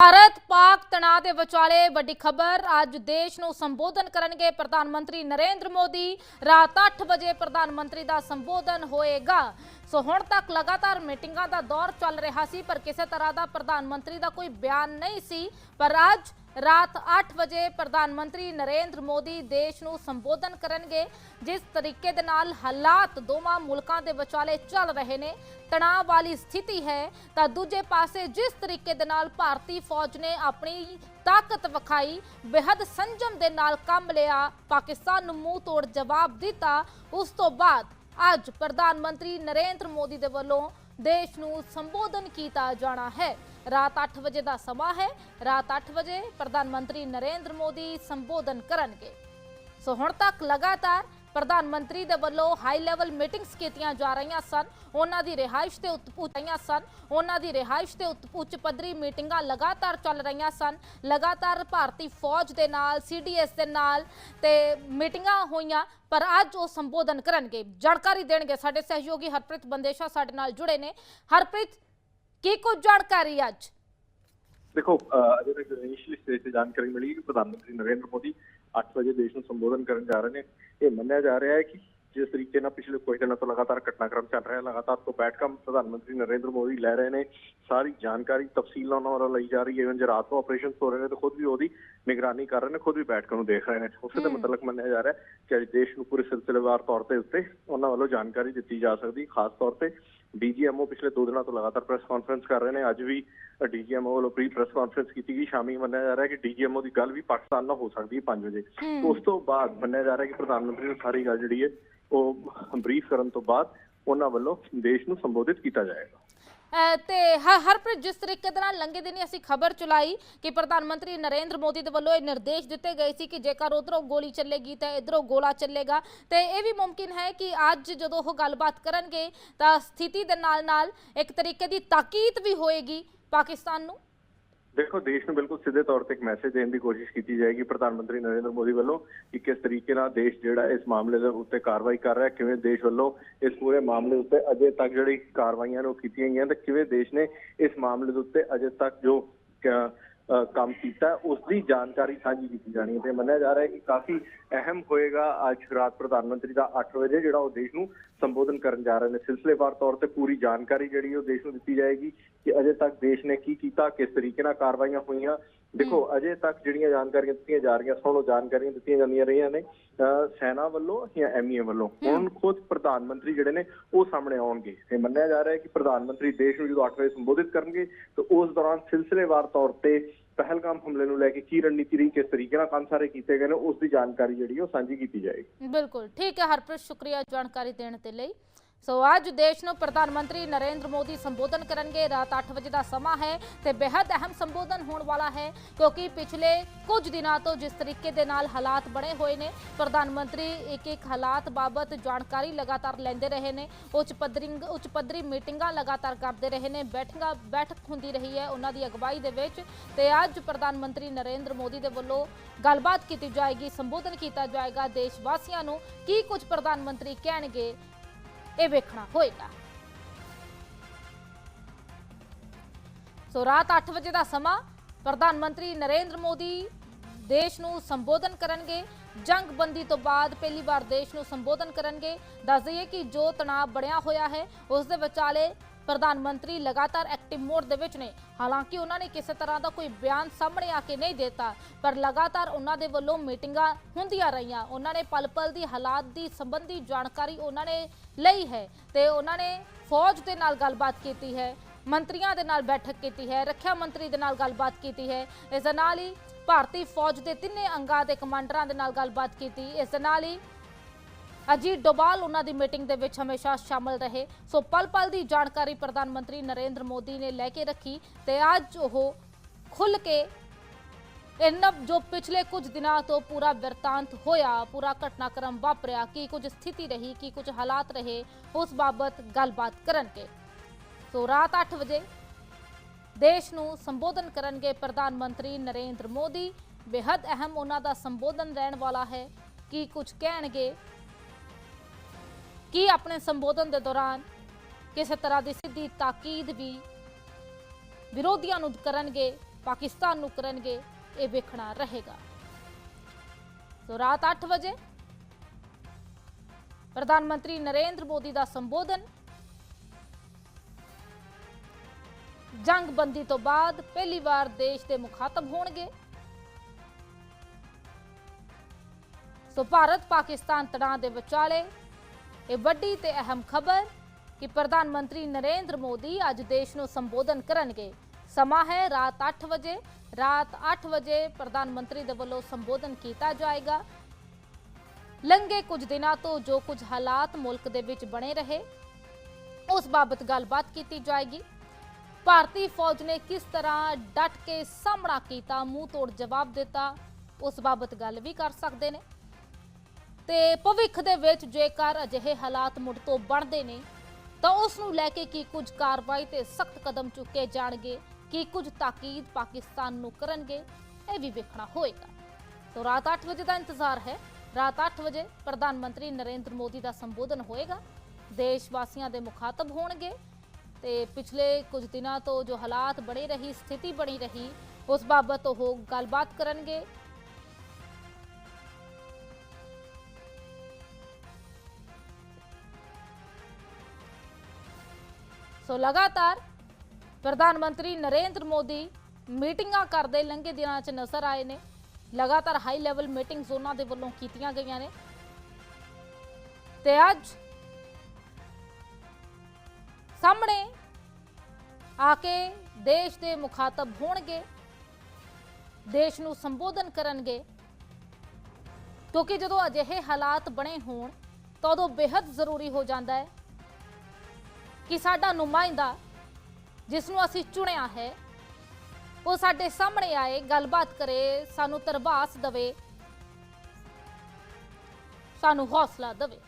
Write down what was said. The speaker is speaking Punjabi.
ਭਾਰਤ ਪਾਕ ਤਣਾਅ ਦੇ ਵਿਚਾਲੇ ਵੱਡੀ ਖਬਰ ਅੱਜ ਦੇਸ਼ ਨੂੰ ਸੰਬੋਧਨ ਕਰਨਗੇ ਪ੍ਰਧਾਨ ਮੰਤਰੀ ਨਰਿੰਦਰ ਮੋਦੀ। ਰਾਤ 8 ਵਜੇ ਪ੍ਰਧਾਨ ਮੰਤਰੀ ਦਾ ਸੰਬੋਧਨ ਹੋਏਗਾ। ਸੋ ਹੁਣ ਤੱਕ ਲਗਾਤਾਰ ਮੀਟਿੰਗਾਂ ਦਾ ਦੌਰ ਚੱਲ ਰਿਹਾ ਸੀ, ਪਰ ਕਿਸੇ ਤਰ੍ਹਾਂ ਦਾ ਪ੍ਰਧਾਨ ਮੰਤਰੀ ਦਾ ਕੋਈ ਬਿਆਨ ਨਹੀਂ ਸੀ। ਪਰ ਅੱਜ ਰਾਤ 8 ਵਜੇ ਪ੍ਰਧਾਨ ਮੰਤਰੀ ਨਰਿੰਦਰ ਮੋਦੀ ਦੇਸ਼ ਨੂੰ ਸੰਬੋਧਨ ਕਰਨਗੇ, ਜਿਸ ਤਰੀਕੇ ਦੇ ਨਾਲ ਹਾਲਾਤ ਦੋਵਾਂ ਮੁਲਕਾਂ ਦੇ ਵਿਚਾਲੇ ਚੱਲ ਰਹੇ ਨੇ। ਤਣਾਅ ਵਾਲੀ ਸਥਿਤੀ ਹੈ ਤਾਂ ਦੂਜੇ ਪਾਸੇ ਜਿਸ ਤਰੀਕੇ ਦੇ ਨਾਲ ਭਾਰਤੀ ਫੌਜ ਨੇ ਆਪਣੀ ਤਾਕਤ ਵਿਖਾਈ ਬੇहद ਸੰਜਮ ਦੇ ਨਾਲ ਕੰਮ ਲਿਆ, ਪਾਕਿਸਤਾਨ ਨੂੰ ਮੂੰਹ ਤੋੜ ਜਵਾਬ ਦਿੱਤਾ। ਉਸ ਤੋਂ ਬਾਅਦ ਅੱਜ ਪ੍ਰਧਾਨ ਮੰਤਰੀ ਨਰਿੰਦਰ ਮੋਦੀ ਦੇ ਵੱਲੋਂ ਦੇਸ਼ ਨੂੰ ਸੰਬੋਧਨ ਕੀਤਾ ਜਾਣਾ ਹੈ। ਰਾਤ 8 ਵਜੇ ਦਾ ਸਮਾਂ ਹੈ। ਰਾਤ 8 ਵਜੇ ਪ੍ਰਧਾਨ ਮੰਤਰੀ ਨਰਿੰਦਰ ਮੋਦੀ ਸੰਬੋਧਨ ਕਰਨਗੇ। ਸੋ ਹੁਣ ਤੱਕ ਲਗਾਤਾਰ ਪ੍ਰਧਾਨ ਮੰਤਰੀ ਦੇ ਵੱਲੋਂ ਹਾਈ ਲੈਵਲ ਮੀਟਿੰਗਸ ਕੀਤੀਆਂ ਜਾ ਰਹੀਆਂ ਸਨ। ਉਹਨਾਂ ਦੀ ਰਿਹਾਇਸ਼ ਤੇ ਉਤਪੁੱਚਾਈਆਂ ਸਨ। ਉਹਨਾਂ ਦੀ ਰਿਹਾਇਸ਼ ਤੇ ਉੱਚ ਪੱਧਰੀ ਮੀਟਿੰਗਾਂ ਲਗਾਤਾਰ ਚੱਲ ਰਹੀਆਂ ਸਨ। ਲਗਾਤਾਰ ਭਾਰਤੀ ਫੌਜ ਦੇ ਨਾਲ ਸੀਡੀਐਸ ਦੇ ਨਾਲ ਤੇ ਮੀਟਿੰਗਾਂ ਹੋਈਆਂ, ਪਰ ਅੱਜ ਉਹ ਸੰਬੋਧਨ ਕਰਨਗੇ। ਜਾਣਕਾਰੀ ਦੇਣਗੇ ਸਾਡੇ ਸਹਿਯੋਗੀ ਹਰਪ੍ਰੀਤ ਬੰਦੇਸ਼ਾ ਸਾਡੇ ਨਾਲ ਜੁੜੇ ਨੇ। ਹਰਪ੍ਰੀਤ, ਕੀ ਕੁਝ ਜਾਣਕਾਰੀ ਅੱਜ? ਦੇਖੋ ਅਜੇ ਤੱਕ ਇਨੀਸ਼ੀਅਲੀ ਸਟੇਜ ਤੇ ਜਾਣਕਾਰੀ ਮਿਲੀ ਕਿ ਪ੍ਰਧਾਨ ਮੰਤਰੀ ਨਰਿੰਦਰ ਮੋਦੀ 8 ਵਜੇ ਦੇਸ਼ ਨੂੰ ਸੰਬੋਧਨ ਕਰਨ ਜਾ ਰਹੇ ਨੇ। ਇਹ ਮੰਨਿਆ ਜਾ ਰਿਹਾ ਹੈ ਕਿ ਜਿਸ ਤਰੀਕੇ ਨਾਲ ਪਿਛਲੇ ਕੁਝ ਦਿਨਾਂ ਤੋਂ ਲਗਾਤਾਰ ਘਟਨਾਕ੍ਰਮ ਚੱਲ ਰਿਹਾ ਹੈ ਲਗਾਤਾਰ ਤੋਂ ਬੈਠਕਾਂ ਪ੍ਰਧਾਨ ਮੰਤਰੀ ਨਰਿੰਦਰ ਮੋਦੀ ਲੈ ਰਹੇ ਨੇ ਸਾਰੀ ਜਾਣਕਾਰੀ ਤਫਸੀਲਾਂ ਉਹਨਾਂ ਵੱਲੋਂ ਲਈ ਜਾ ਰਹੀ ਹੈ ਇਵਨ ਜੇ ਰਾਤ ਨੂੰ ਆਪਰੇਸ਼ਨ ਹੋ ਰਹੇ ਨੇ ਤਾਂ ਖੁਦ ਵੀ ਉਹਦੀ ਨਿਗਰਾਨੀ ਕਰ ਰਹੇ ਨੇ ਖੁਦ ਵੀ ਬੈਠਕਾਂ ਨੂੰ ਦੇਖ ਰਹੇ ਨੇ। ਉਸੇ ਦੇ ਮਤਲਬ ਮੰਨਿਆ ਜਾ ਰਿਹਾ ਹੈ ਕਿ ਅੱਜ ਦੇਸ਼ ਨੂੰ ਪੂਰੇ ਸਿਲਸਿਲੇਵਾਰ ਤੌਰ ਤੇ ਉੱਤੇ ਉਹਨਾਂ ਵੱਲੋਂ ਜਾਣਕਾਰੀ ਦਿੱਤੀ ਜਾ ਸਕਦੀ ਖਾਸ ਤੌਰ ਤੇ ਡੀਜੀਐਮਓ ਪਿਛਲੇ ਦੋ ਦਿਨਾਂ ਤੋਂ ਲਗਾਤਾਰ ਪ੍ਰੈਸ ਕਾਨਫਰੰਸ ਕਰ ਰਹੇ ਨੇ। ਅੱਜ ਵੀ ਡੀਜੀਐਮਓ ਵੱਲੋਂ ਪ੍ਰੀ ਪ੍ਰੈਸ ਕਾਨਫਰੰਸ ਕੀਤੀ ਗਈ। ਸ਼ਾਮੀ ਮੰਨਿਆ ਜਾ ਰਿਹਾ ਕਿ ਡੀਜੀਐਮਓ ਦੀ ਗੱਲ ਵੀ ਪਾਕਿਸਤਾਨ ਨਾਲ ਹੋ ਸਕਦੀ ਹੈ 5 ਵਜੇ। ਉਸ ਤੋਂ ਬਾਅਦ ਮੰਨਿਆ ਜਾ ਰਿਹਾ ਕਿ ਪ੍ਰਧਾਨ ਮੰਤਰੀ ਨੂੰ ਸਾਰੀ ਗੱਲ ਜਿਹੜੀ ਹੈ ਉਹ ਬਰੀਫ ਕਰਨ ਤੋਂ ਬਾਅਦ ਉਹਨਾਂ ਵੱਲੋਂ ਦੇਸ਼ ਨੂੰ ਸੰਬੋਧਿਤ ਕੀਤਾ ਜਾਏਗਾ। ਤੇ ਹ- ਹਰਪ੍ਰੀਤ, ਜਿਸ ਤਰੀਕੇ ਦੇ ਨਾਲ ਲੰਘੇ ਦਿਨੀ ਅਸੀਂ ਖਬਰ ਚਲਾਈ ਕਿ ਪ੍ਰਧਾਨ ਮੰਤਰੀ ਨਰਿੰਦਰ ਮੋਦੀ ਦੇ ਵੱਲੋਂ ਇਹ ਨਿਰਦੇਸ਼ ਦਿੱਤੇ ਗਏ ਸੀ ਕਿ ਜੇਕਰ ਉਧਰੋਂ ਗੋਲੀ ਚੱਲੇਗੀ ਤਾਂ ਇਧਰੋਂ ਗੋਲਾ ਚੱਲੇਗਾ। ਤੇ ਇਹ ਵੀ ਮੁਮਕਿਨ ਹੈ ਕਿ ਅੱਜ ਜਦੋਂ ਉਹ ਗੱਲਬਾਤ ਕਰਨਗੇ ਤਾਂ ਸਥਿਤੀ ਦੇ ਨਾਲ ਨਾਲ ਇੱਕ ਤਰੀਕੇ ਦੀ ਤਾਕੀਦ ਵੀ ਹੋਏਗੀ ਪਾਕਿਸਤਾਨ ਨੂੰ। ਦੇਖੋ, ਦੇਸ਼ ਨੂੰ ਬਿਲਕੁਲ ਸਿੱਧੇ ਤੌਰ ਤੇ ਇੱਕ ਮੈਸੇਜ ਦੇਣ ਦੀ ਕੋਸ਼ਿਸ਼ ਕੀਤੀ ਜਾਏਗੀ ਪ੍ਰਧਾਨ ਮੰਤਰੀ ਨਰਿੰਦਰ ਮੋਦੀ ਵੱਲੋਂ ਕਿ ਕਿਸ ਤਰੀਕੇ ਨਾਲ ਦੇਸ਼ ਜਿਹੜਾ ਇਸ ਮਾਮਲੇ ਦੇ ਉੱਤੇ ਕਾਰਵਾਈ ਕਰ ਰਿਹਾ, ਕਿਵੇਂ ਦੇਸ਼ ਵੱਲੋਂ ਇਸ ਪੂਰੇ ਮਾਮਲੇ ਉੱਤੇ ਅਜੇ ਤੱਕ ਜਿਹੜੀ ਕਾਰਵਾਈਆਂ ਨੇ ਉਹ ਕੀਤੀਆਂ ਗਈਆਂ ਤੇ ਕਿਵੇਂ ਦੇਸ਼ ਨੇ ਇਸ ਮਾਮਲੇ ਦੇ ਉੱਤੇ ਅਜੇ ਤੱਕ ਜੋ ਕੰਮ ਕੀਤਾ। ਹੈ, ਉਸ ਦੀ ਜਾਣਕਾਰੀ ਸਾਂਝੀ ਕੀਤੀ ਜਾਣੀ ਹੈ ਤੇ ਮੰਨਿਆ ਜਾ ਰਿਹਾ ਹੈ ਕਿ ਕਾਫੀ ਅਹਿਮ ਹੋਏਗਾ ਅੱਜ ਰਾਤ ਪ੍ਰਧਾਨ ਮੰਤਰੀ ਦਾ 8 ਵਜੇ ਜਿਹੜਾ ਉਹ ਦੇਸ਼ ਨੂੰ ਸੰਬੋਧਨ ਕਰਨ ਜਾ ਰਹੇ ਨੇ। ਸਿਲਸਿਲੇਵਾਰ ਤੌਰ ਤੇ ਪੂਰੀ ਜਾਣਕਾਰੀ ਜਿਹੜੀ ਉਹ ਦੇਸ਼ ਨੂੰ ਦਿੱਤੀ ਜਾਏਗੀ ਕਿ ਅਜੇ ਤੱਕ ਦੇਸ਼ ਨੇ ਕੀ ਕੀਤਾ ਕਿਸ ਤਰੀਕੇ ਨਾਲ ਕਾਰਵਾਈਆਂ ਹੋਈਆਂ ਦੇਖੋ ਅਜੇ ਤੱਕ ਜਿਹੜੀਆਂ ਜਾਣਕਾਰੀਆਂ ਦਿੱਤੀਆਂ ਜਾ ਰਹੀਆਂ ਸਨ ਜਾਣਕਾਰੀਆਂ ਦਿੱਤੀਆਂ ਜਾਂਦੀਆਂ ਰਹੀਆਂ ਨੇ ਸੈਨਾ ਵੱਲੋਂ ਜਾਂ ਐਮਈਏ ਵੱਲੋਂ। ਹੁਣ ਖੁਦ ਪ੍ਰਧਾਨ ਮੰਤਰੀ ਜਿਹੜੇ ਨੇ ਉਹ ਸਾਹਮਣੇ ਆਉਣਗੇ। ਤੇ ਮੰਨਿਆ ਜਾ ਰਿਹਾ ਹੈ ਕਿ ਪ੍ਰਧਾਨ ਮੰਤਰੀ ਦੇਸ਼ ਨੂੰ ਜਦੋਂ 8 ਵਜੇ ਸੰਬੋਧਿਤ ਕਰਨਗੇ ਤਾਂ ਉਸ ਦੌਰਾਨ ਸਿਲਸਿਲੇਵਾਰ ਤੌਰ ਤੇ ਪਹਿਲਗਾਮ ਹਮਲੇ ਨੂੰ ਲੈ ਕੇ ਕੀ ਰਣਨੀਤੀ ਰਹੀ ਕਿਸ ਤਰੀਕੇ ਨਾਲ ਕੰਮ ਸਾਰੇ ਕੀਤੇ ਗਏ ਨੇ ਉਸ ਦੀ ਜਾਣਕਾਰੀ ਜਿਹੜੀ ਉਹ ਸਾਂਝੀ ਕੀਤੀ ਜਾਏਗੀ। ਬਿਲਕੁਲ ਠੀਕ ਹੈ ਹਰਪ੍ਰੀਤ ਸ਼ੁਕਰੀਆ ਜਾਣਕਾਰੀ ਦੇਣ ਦੇ ਲਈ। ਸੋ ਅੱਜ ਦੇਸ਼ ਨੂੰ ਪ੍ਰਧਾਨ ਮੰਤਰੀ ਨਰਿੰਦਰ ਮੋਦੀ ਸੰਬੋਧਨ ਕਰਨਗੇ। ਰਾਤ 8 ਵਜੇ ਦਾ ਸਮਾਂ ਹੈ ਤੇ ਬੇहद ਅਹਿਮ ਸੰਬੋਧਨ ਹੋਣ ਵਾਲਾ ਹੈ ਕਿਉਂਕਿ ਪਿਛਲੇ ਕੁਝ ਦਿਨਾਂ ਤੋਂ ਜਿਸ ਤਰੀਕੇ ਦੇ ਨਾਲ ਹਾਲਾਤ ਬਣੇ ਹੋਏ ਨੇ, ਪ੍ਰਧਾਨ ਮੰਤਰੀ ਇੱਕ ਇੱਕ ਹਾਲਾਤ ਬਾਬਤ ਜਾਣਕਾਰੀ ਲਗਾਤਾਰ ਲੈਂਦੇ ਰਹੇ ਨੇ। ਉੱਚ ਪੱਧਰੀ ਉੱਚ ਪੱਧਰੀ ਮੀਟਿੰਗਾਂ ਲਗਾਤਾਰ ਕਰਦੇ ਰਹੇ ਨੇ। ਬੈਠਕਾਂ, ਬੈਠਕ ਹੁੰਦੀ ਰਹੀ ਹੈ ਉਹਨਾਂ ਦੀ ਅਗਵਾਈ ਦੇ ਵਿੱਚ ਤੇ ਅੱਜ ਪ੍ਰਧਾਨ ਮੰਤਰੀ ਨਰਿੰਦਰ ਮੋਦੀ ਦੇ ਵੱਲੋਂ ਗੱਲਬਾਤ ਕੀਤੀ ਜਾਏਗੀ, ਸੰਬੋਧਨ ਕੀਤਾ ਜਾਏਗਾ। ਦੇਸ਼ ਵਾਸੀਆਂ ਨੂੰ ਕੀ ਕੁਝ ਪ੍ਰਧਾਨ ਮੰਤਰੀ ਕਹਿਣਗੇ ਇਹ ਵੇਖਣਾ ਹੋਏਗਾ। ਸੋ ਰਾਤ 8 ਵਜੇ ਦਾ ਸਮਾਂ, ਪ੍ਰਧਾਨ ਮੰਤਰੀ ਨਰਿੰਦਰ ਮੋਦੀ ਦੇਸ਼ ਨੂੰ ਸੰਬੋਧਨ ਕਰਨਗੇ। ਜੰਗਬੰਦੀ ਤੋਂ ਬਾਅਦ ਪਹਿਲੀ ਵਾਰ ਦੇਸ਼ ਨੂੰ ਸੰਬੋਧਨ ਕਰਨਗੇ। ਦੱਸ ਦਈਏ ਕਿ ਜੋ ਤਣਾਅ ਬਣਿਆ ਹੋਇਆ ਹੈ, ਉਸ ਦੇ ਵਿਚਾਲੇ ਪ੍ਰਧਾਨ ਮੰਤਰੀ ਲਗਾਤਾਰ ਐਕਟਿਵ ਦੇ ਵਿੱਚ ਨੇ। ਹਾਲਾਂਕਿ ਉਹਨਾਂ ਨੇ ਕਿਸੇ ਤਰ੍ਹਾਂ ਦਾ ਕੋਈ ਬਿਆਨ ਸਾਹਮਣੇ ਆ ਕੇ ਨਹੀਂ ਦਿੱਤਾ, ਪਰ ਲਗਾਤਾਰ ਉਹਨਾਂ ਦੇ ਵੱਲੋਂ ਮੀਟਿੰਗਾਂ ਹੁੰਦੀਆਂ ਰਹੀਆਂ। ਉਹਨਾਂ ਨੇ ਪਲ-ਪਲ ਦੀ ਹਾਲਾਤ ਦੀ ਸੰਬੰਧੀ ਜਾਣਕਾਰੀ ਉਹਨਾਂ ਨੇ ਲਈ ਹੈ ਤੇ ਉਹਨਾਂ ਨੇ ਫੌਜ ਦੇ ਨਾਲ ਗੱਲਬਾਤ ਕੀਤੀ ਹੈ, ਮੰਤਰੀਆਂ ਦੇ ਨਾਲ ਬੈਠਕ ਕੀਤੀ ਹੈ, ਰੱਖਿਆ ਮੰਤਰੀ ਦੇ ਨਾਲ ਗੱਲਬਾਤ ਕੀਤੀ ਹੈ। ਇਸ ਦੇ ਨਾਲ ਹੀ ਭਾਰਤੀ ਫੌਜ ਦੇ ਤਿੰਨੇ ਅੰਗਾਂ ਦੇ ਕਮਾਂਡਰਾਂ ਦੇ ਨਾਲ ਗੱਲਬਾਤ ਕੀਤੀ। ਇਸ ਨਾਲ ਹੀ ਅਜੀਤ ਡੋਬਾਲ ਉਹਨਾਂ ਦੀ ਮੀਟਿੰਗ ਦੇ ਵਿੱਚ ਹਮੇਸ਼ਾ ਸ਼ਾਮਲ ਰਹੇ। ਸੋ ਪਲ-ਪਲ ਦੀ ਜਾਣਕਾਰੀ ਪ੍ਰਧਾਨ ਮੰਤਰੀ ਨਰਿੰਦਰ ਮੋਦੀ ਨੇ ਲੈ ਕੇ ਰੱਖੀ ਤੇ ਅੱਜ ਉਹ ਖੁੱਲ ਕੇ ਇਹਨਾਂ ਜੋ ਪਿਛਲੇ ਕੁਝ ਦਿਨਾਂ ਤੋਂ ਪੂਰਾ ਵਰਤਾਂਤ ਹੋਇਆ, ਪੂਰਾ ਘਟਨਾਕ੍ਰਮ ਵਾਪਰਿਆ, ਕੀ ਕੁਝ ਸਥਿਤੀ ਰਹੀ, ਕੀ ਕੁਝ ਹਾਲਾਤ ਰਹੇ, ਉਸ ਬਾਬਤ ਗੱਲਬਾਤ ਕਰਨਗੇ। ਸੋ ਰਾਤ 8 ਵਜੇ ਦੇਸ਼ ਨੂੰ ਸੰਬੋਧਨ ਕਰਨਗੇ ਪ੍ਰਧਾਨ ਮੰਤਰੀ ਨਰਿੰਦਰ ਮੋਦੀ। ਬੇहद ਅਹਿਮ ਉਹਨਾਂ ਦਾ ਸੰਬੋਧਨ ਰਹਿਣ ਵਾਲਾ ਹੈ, ਕੀ ਕੁਝ ਕਹਿਣਗੇ ਕੀ ਆਪਣੇ ਸੰਬੋਧਨ ਦੇ ਦੌਰਾਨ ਕਿਸੇ ਤਰ੍ਹਾਂ ਦੀ ਸਿੱਧੀ ਤਾਕੀਦ ਵੀ ਵਿਰੋਧੀਆਂ ਨੂੰ ਕਰਨਗੇ, ਪਾਕਿਸਤਾਨ ਨੂੰ ਕਰਨਗੇ, ਇਹ ਵੇਖਣਾ ਰਹੇਗਾ। ਸੋ ਰਾਤ 8 ਵਜੇ ਪ੍ਰਧਾਨ ਮੰਤਰੀ ਨਰਿੰਦਰ ਮੋਦੀ ਦਾ ਸੰਬੋਧਨ ਜੰਗਬੰਦੀ ਤੋਂ ਬਾਅਦ ਪਹਿਲੀ ਵਾਰ ਦੇਸ਼ ਦੇ ਮੁਖਾਤਬ ਹੋਣਗੇ। ਸੋ ਭਾਰਤ ਪਾਕਿਸਤਾਨ ਤਣਾਅ ਦੇ ਵਿਚਾਲੇ ਇਹ ਵੱਡੀ ਤੇ ਅਹਿਮ ਖਬਰ ਕਿ ਪ੍ਰਧਾਨ ਮੰਤਰੀ ਨਰਿੰਦਰ ਮੋਦੀ ਅੱਜ ਦੇਸ਼ ਨੂੰ ਸੰਬੋਧਨ ਕਰਨਗੇ। ਸਮਾਂ ਹੈ ਰਾਤ 8 ਵਜੇ। ਰਾਤ 8 ਵਜੇ ਪ੍ਰਧਾਨ ਮੰਤਰੀ ਦੇ ਵੱਲੋਂ ਸੰਬੋਧਨ ਕੀਤਾ ਜਾਏਗਾ। ਲੰਘੇ ਕੁਝ ਦਿਨਾਂ ਤੋਂ ਜੋ ਕੁਝ ਹਾਲਾਤ ਮੁਲਕ ਦੇ ਵਿੱਚ ਬਣੇ ਰਹੇ, ਉਸ ਬਾਬਤ ਗੱਲਬਾਤ ਕੀਤੀ ਜਾਏਗੀ। ਭਾਰਤੀ ਫੌਜ ਨੇ ਕਿਸ ਤਰ੍ਹਾਂ ਡਟ ਕੇ ਸਾਹਮਣਾ ਕੀਤਾ, ਮੂੰਹ ਤੋੜ ਜਵਾਬ ਦਿੱਤਾ, ਉਸ ਬਾਬਤ ਗੱਲ ਵੀ ਕਰ ਸਕਦੇ ਨੇ। ਤੇ ਭਵਿੱਖ ਦੇ ਵਿੱਚ ਜੇਕਰ ਅਜਿਹੇ ਹਾਲਾਤ ਮੁੜ ਤੋਂ ਬਣਦੇ ਨੇ, ਤਾਂ ਉਸ ਨੂੰ ਲੈ ਕੇ ਕੀ ਕੁਝ ਕਾਰਵਾਈ ਤੇ ਸਖਤ ਕਦਮ ਚੁੱਕੇ ਜਾਣਗੇ, ਕੀ ਕੁਝ ਤਾਕੀਦ ਪਾਕਿਸਤਾਨ ਨੂੰ ਕਰਨਗੇ, ਇਹ ਵੀ ਵੇਖਣਾ ਹੋਏਗਾ। ਸੋ ਰਾਤ 8 ਵਜੇ ਦਾ ਇੰਤਜ਼ਾਰ ਹੈ। ਰਾਤ 8 ਵਜੇ ਪ੍ਰਧਾਨ ਮੰਤਰੀ ਨਰਿੰਦਰ ਮੋਦੀ ਦਾ ਸੰਬੋਧਨ ਹੋਏਗਾ। ਦੇਸ਼ ਵਾਸੀਆਂ ਦੇ ਮੁਖਾਤਬ ਹੋਣਗੇ ਤੇ ਪਿਛਲੇ ਕੁਝ ਦਿਨਾਂ ਤੋਂ ਜੋ ਹਾਲਾਤ ਬਣੇ ਰਹੀ, ਸਥਿਤੀ ਬਣੀ ਰਹੀ, ਉਸ ਬਾਬਤ ਉਹ ਗੱਲਬਾਤ ਕਰਨਗੇ। ਸੋ ਲਗਾਤਾਰ ਪ੍ਰਧਾਨ ਮੰਤਰੀ ਨਰਿੰਦਰ ਮੋਦੀ ਮੀਟਿੰਗਾਂ ਕਰਦੇ ਲੰਘੇ ਦਿਨਾਂ 'ਚ ਨਜ਼ਰ ਆਏ ਨੇ। ਲਗਾਤਾਰ ਹਾਈ ਲੈਵਲ ਮੀਟਿੰਗਸ ਉਹਨਾਂ ਦੇ ਵੱਲੋਂ ਕੀਤੀਆਂ ਗਈਆਂ ਨੇ। ਤੇ ਅੱਜ ਸਾਹਮਣੇ ਆ ਕੇ ਦੇਸ਼ ਦੇ ਮੁਖਾਤਬ ਹੋਣਗੇ, ਦੇਸ਼ ਨੂੰ ਸੰਬੋਧਨ ਕਰਨਗੇ। ਕਿਉਂਕਿ ਜਦੋਂ ਅਜਿਹੇ ਹਾਲਾਤ ਬਣੇ ਹੋਣ, ਤਾਂ ਉਦੋਂ ਬੇहद ਜ਼ਰੂਰੀ ਹੋ ਜਾਂਦਾ ਹੈ ਕਿ ਸਾਡਾ ਨੁਮਾਇੰਦਾ ਜਿਸ ਨੂੰ ਅਸੀਂ ਚੁਣਿਆ ਹੈ, ਉਹ ਸਾਡੇ ਸਾਹਮਣੇ ਆਏ, ਗੱਲਬਾਤ ਕਰੇ, ਸਾਨੂੰ ਤਰਬਾਸ ਦਵੇ, ਸਾਨੂੰ ਹੌਸਲਾ ਦਵੇ।